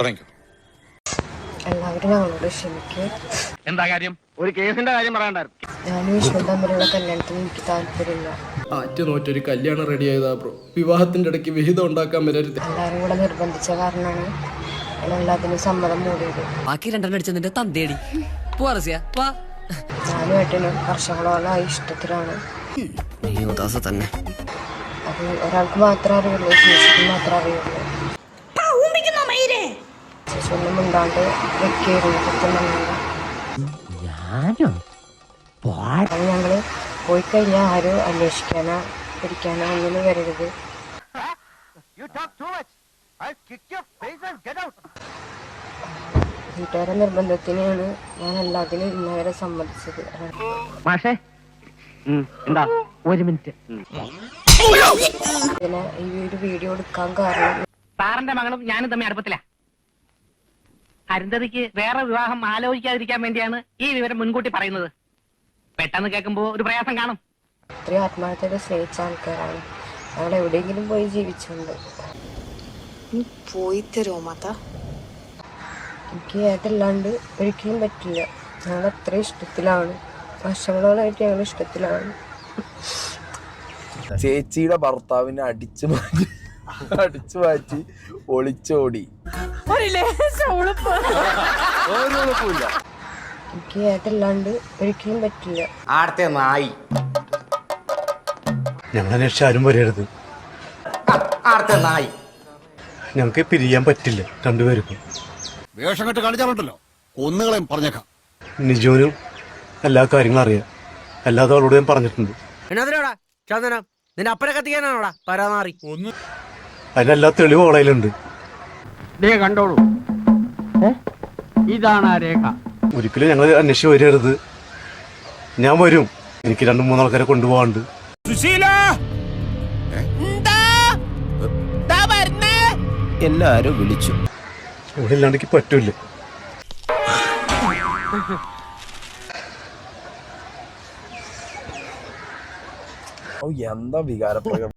തുടങ്ങിക്കോ. എല്ലാവരും ഞങ്ങളോട് ക്ഷമിക്കുക എന്താ കാര്യം? ഒരു കേസിന്റെ കാര്യം പറയണ്ടായിരുന്നു. ഞാനും വിഷ്ണു തമ്മിലുള്ള കല്യാണത്തിന് എനിക്ക് താല്പര്യമില്ല. ആറ്റ് നോറ്റൊരു കല്യാണം റെഡി ആയതാ ബ്രോ വിവാഹത്തിന്റെ ഇടയ്ക്ക് വിഹിതം ഉണ്ടാക്കാൻ വരരുത്. എല്ലാവരും കൂടെ നിർബന്ധിച്ച കാരണമാണ് എല്ലാത്തിനും സമ്മതം മൂടിയത്. ബാക്കി രണ്ടെണ്ണം അടിച്ച നിന്റെ തന്തേടി. പോവാ റസിയ വാ ഞാനും ഏട്ടനും വർഷങ്ങളോളമായി ഇഷ്ടത്തിലാണ്. തന്നെ. അത് ഒരാൾക്ക് മാത്രമേ അറിയുള്ളൂ ചേച്ചിക്ക് മാത്രമേ അറിയുള്ളൂ. ഒന്നും മിണ്ടാണ്ട് വെക്കായിരുന്നു കുത്തുന്നുണ്ട് പോയി കഴിഞ്ഞാൽ ആരും അന്വേഷിക്കാനോ പിടിക്കാനോ ഒന്നിനും വരരുത്. വീട്ടുകാരെ നിർബന്ധത്തിനാണ് ഞാൻ എല്ലാത്തിനും ഇന്നവരെ സമ്മതിച്ചത്. മാഷേ എന്താ? ഒരു മിനിറ്റ്. പിന്നെ ഈ ഒരു വീഡിയോ എടുക്കാൻ കാരണം സാറിന്റെ മകളും ഞാനും തമ്മിൽ അടുപ്പത്തില. അരുന്ധതിക്ക് വേറെ വിവാഹം ആലോചിക്കാതിരിക്കാൻ വേണ്ടിയാണ് ഈ വിവരം മുൻകൂട്ടി പറയുന്നത്. പെട്ടെന്ന് കേൾക്കുമ്പോ ഒരു പ്രയാസം കാണും. ഇത്രയും ആത്മാർത്ഥത സ്നേഹിച്ച ആൾക്കാരാണ് ഞങ്ങൾ എവിടെയെങ്കിലും പോയി ജീവിച്ചുണ്ട്. പോയി തരുമോ മാത? എനിക്ക് ഏട്ടല്ലാണ്ട് ഒരിക്കലും പറ്റില്ല. ഞങ്ങൾ അത്ര ഇഷ്ടത്തിലാണ്. വർഷങ്ങളോളായിട്ട് ഞങ്ങൾ ഇഷ്ടത്തിലാണ്. ചേച്ചിയുടെ ഭർത്താവിനെ അടിച്ചു മാറ്റി. അടിച്ചു മാറ്റി ഒളിച്ചോടി. ഒരു കുഴപ്പമില്ല. എനിക്ക് ഏട്ടല്ലാണ്ട് ഒരിക്കലും പറ്റില്ല. ആടത്തെ നായി. ഞങ്ങളെ അന്വേഷിച്ച് ആരും വരരുത്. ആടത്തെ നായി. ഞങ്ങൾക്ക് പിരിയാൻ പറ്റില്ല രണ്ടുപേർക്കും. വേഷം കെട്ട് കളിച്ചാലുണ്ടല്ലോ ഒന്നുകളെയും പറഞ്ഞേക്കാം. നിജോനും എല്ലാ കാര്യങ്ങളും അറിയാം. അല്ലാതെ അവളോട് ഞാൻ പറഞ്ഞിട്ടുണ്ട്. എന്നതിനാടാ ചന്ദന? നിന്റെ അപ്പനെ കത്തിക്കാനാണോടാ? പരാമാറി. അതിനെല്ലാ തെളിവ് ഓളയിലുണ്ട് ദേ കണ്ടോളൂ. ഇതാണ് ആ രേഖ. ഒരിക്കലും ഞങ്ങൾ അന്വേഷിച്ച് വരരുത്. ഞാൻ വരും. എനിക്ക് രണ്ട് മൂന്നാൾക്കാരെ കൊണ്ടുപോകാണ്ട്. എല്ലാരും വിളിച്ചു ഇവിടെ ഇല്ലാണ്ട് എനിക്ക് പറ്റൂല ഓ എന്താ വികാരപ്രകടനം?